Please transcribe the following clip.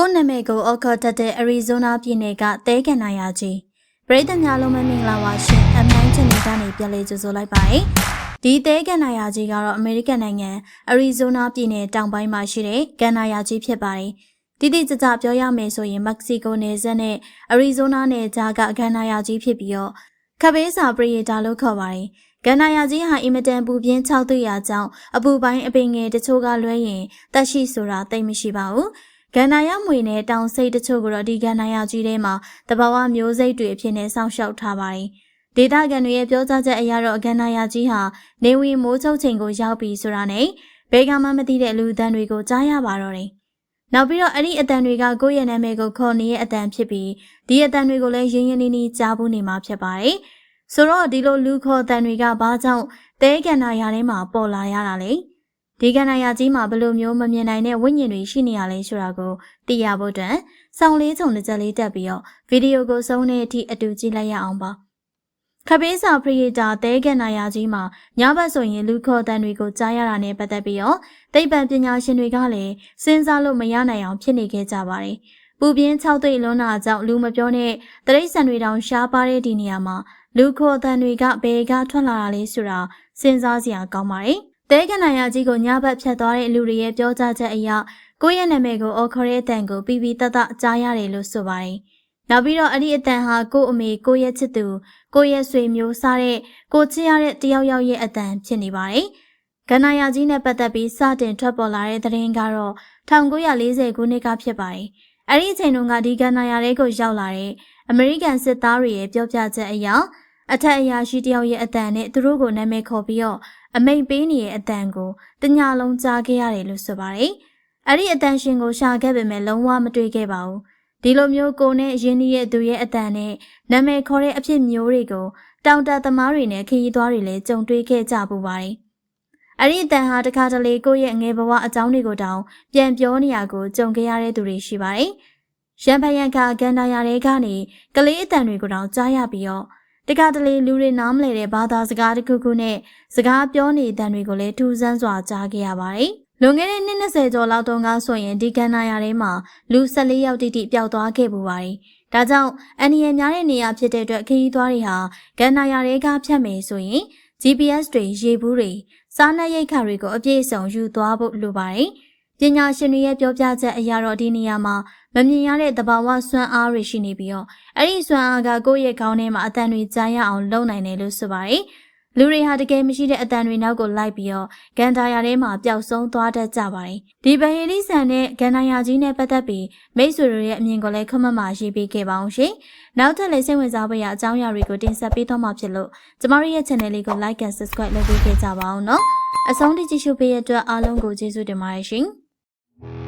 ကိုယ်နာမည်ကိုအော်ခေါ်တတ်တဲ့အရီဇိုနာပြည်နယ်ကတဲကန်နာယာကြီးပရိသတ်များလုံးမမင်္ဂလာပါရှင်အမိုင်းချန်နယ်ကနေပြန်လည်ကြိုဆိုလိုက်ပါတယ်ဒီတဲကန်နာယာကြီးကတော့အမေရိကန်နိုင်ငံအရီဇိုနာပြည်နယ်တောင်ပိုင်းမှာရှိတဲ့ကန်နာယာကြီးဖြစ်ပါတယ်တိတိကျကျပြောရမယ်ဆိုရင်မက္ကဆီကိုနယ်စပ်နဲ့အရီဇိုနာနယ်ကြားကကန်နာယာကြီးဖြစ်ပြီးတော့ခဘေးစာပရိယာလို့ခေါ်ပါတယ်ဂန္နာယာကြီးဟာအင်မတန်ပူပြင်း6သွေးရာကြောင့်အပူပိုင်းအပင်ငယ်တချို့ကလွဲရင်တက်ရှိဆိုတာသိမရှိပါဘူး။ ဂန္နာယာမွေနဲ့တောင်စိတ်တချို့ကိုတော့ဒီဂန္နာယာကြီးထဲမှာတဘာဝမျိုးစိတ်တွေအဖြစ်နဲ့စောင့်ရှောက်ထားပါတယ်။ဒေတာကန်တွေရဲ့ပြောကြားချက်အရတော့ဂန္နာယာကြီးဟာနေဝင်မိုးချုပ်ချိန်ကိုရောက်ပြီဆိုတာနဲ့ဘေကမှမသိတဲ့လူအတန်းတွေကိုကြားရပါတော့တယ်။နောက်ပြီးတော့အဲ့ဒီအတန်တွေကကိုယ့်ရဲ့နာမည်ကိုခေါ်နေရဲ့အတန်ဖြစ်ပြီးဒီအတန်တွေကိုလည်းရင်းရင်းနှီးနှီးကြားဖို့နေမှာဖြစ်ပါတယ်။ဆိုတော့ဒီလိုလူခေါ်တန်တွေကဘာကြောင့်တဲကန္နာယာထဲမှာပေါ်လာရတာလဲ ဒီကန္နာယာကြီးမှာဘယ်လိုမျိုးမမြင်နိုင်တဲ့ဝိညာဉ်တွေရှိနေရလဲဆိုတာကိုသိရဖို့အတွက်စောင်းလေးချုံတစ်ချက်လေးတက်ပြီးတော့ဗီဒီယိုကိုဆုံးတဲ့အထိအတူကြည့်လိုက်ရအောင်ပါခပေးစာပရိယာတဲကန္နာယာကြီးမှာညဘက်ဆိုရင်လူခေါ်တန်တွေကိုကြားရတာနဲ့ပတ်သက်ပြီးတော့သိပ္ပံပညာရှင်တွေကလည်းစဉ်းစားလို့မရနိုင်အောင်ဖြစ်နေခဲ့ကြပါတယ်ပူပြင်း6သိလွန်းတာကြောင့်လူမပြောနဲ့တရိတ်ဆန်တွေတောင်ရှားပါတဲ့ဒီနေရာမှာလူခိုအတန်တွေကဘယ်ကထွက်လာတာလဲဆိုတာစဉ်းစားစရာကောင်းပါတယ်။ တဲကနာယာကြီးကိုညဘက်ဖြတ်သွားတဲ့လူတွေရဲ့ပြောကြားချက်အရကိုယ့်ရဲ့နာမည်ကိုအော်ခေါ်တဲ့အတန်ကိုပြီးပြီးတတ်ကြားရတယ်လို့ဆိုပါတယ်။နောက်ပြီးတော့အဲ့ဒီအတန်ဟာကို့အမေကိုရဲ့ချစ်သူကိုရဲ့ဆွေမျိုးစားတဲ့ကိုချစ်ရတဲ့တယောက်ယောက်ရဲ့အတန်ဖြစ်နေပါတယ်။ကနာယာကြီးနဲ့ပတ်သက်ပြီးစတင်ထွက်ပေါ်လာတဲ့သတင်းကတော့1940ခုနှစ်ကဖြစ်ပါတယ်။အဲ့ဒီအချိန်တုန်းကဒီကနာယာလေးကိုရောက်လာတဲ့အမေရိကန်စစ်သားတွေရဲ့ပြောပြချက်အရအထက်အရာရှိတယောက်ရဲ့အတန်နဲ့သူတို့ကိုနာမည်ခေါ်ပြီးတော့ အမိန်ပေးနေတဲ့အတန်ကိုတညလုံးကြားခဲ့ရတယ်လို့ဆိုပါတယ်။အဲ့ဒီအတန်ရှင်ကိုရှာခဲ့ပေမဲ့လုံးဝမတွေ့ခဲ့ပါဘူး။ဒီလိုမျိုးကိုနဲ့ရင်းနှီးရဲ့သူရဲ့အတန်နဲ့နာမည်ခေါ်တဲ့အဖြစ်မျိုးတွေကိုတောင်တသမားတွေနဲ့ခရီးသွားတွေလည်းကြုံတွေ့ခဲ့ကြပူပါတယ်။အဲ့ဒီအတန်ဟာတခါတလေကိုရဲ့ငယ်ဘဝအကြောင်းတွေကိုတောင်ပြန်ပြောနေရကိုကြုံခဲ့ရတဲ့သူတွေရှိပါတယ်။ရန်ဖယန်ကကန်ဒါယာတွေကနေကလေးအတန်တွေကိုတောင်ကြားရပြီးတော့ တခါတလေလူတွေနားမလည်တဲ့ဘာသာစကားတစ်ခုခုနဲ့စကားပြောနေတဲ့တွေကိုလည်းထူးဆန်းစွာကြားခဲ့ရပါတယ်။လွန်ခဲ့တဲ့နှစ်20ကျော်လောက်တုန်းကဆိုရင်ဒီကန္နာယာထဲမှာလူ14ယောက်တိတိပျောက်သွားခဲ့ပူပါတယ်။ဒါကြောင့်အန်နီရများတဲ့နေရာဖြစ်တဲ့အတွက်ခရီးသွားတွေဟာကန္နာယာတွေကဖြတ်မယ်ဆိုရင် GPS တွေရေဘူးတွေစားနပ်ရိက္ခာတွေကိုအပြည့်အစုံယူသွားဖို့လိုပါတယ်။ ပညာရှင်တွေရဲ့ပြောပြချက်အရတော့ဒီနေရာမှာမမြင်ရတဲ့သဘာဝစွမ်းအားတွေရှိနေပြီးတော့အဲ့ဒီစွမ်းအားကကိုယ့်ရဲ့ခေါင်းထဲမှာအတန်တွေကြားရအောင်လုပ်နိုင်တယ်လို့ဆိုပါတယ်။လူတွေဟာတကယ်မရှိတဲ့အတန်တွေနောက်ကိုလိုက်ပြီးတော့ဂန်ဒါယာထဲမှာပျောက်ဆုံးသွားတတ်ကြပါတယ်။ဒီဘဟေလိဆန်နဲ့ဂန်ဒါယာကြီးနဲ့ပတ်သက်ပြီးမိတ်ဆွေတို့ရဲ့အမြင်ကိုလည်းခမမရေးပေးခဲ့ပါအောင်ရှင်။နောက်ထပ်လည်းစိတ်ဝင်စားဖို့ရအကြောင်းအရာတွေကိုတင်ဆက်ပေးသွားမှာဖြစ်လို့ကျမတို့ရဲ့ channel လေးကို like and subscribe လုပ်ပေးခဲ့ကြပါအောင်နော်။အဆုံးထိကြည့်ရှုပေးရတဲ့အတွက်အားလုံးကိုကျေးဇူးတင်ပါတယ်ရှင်။ Mm-hmm.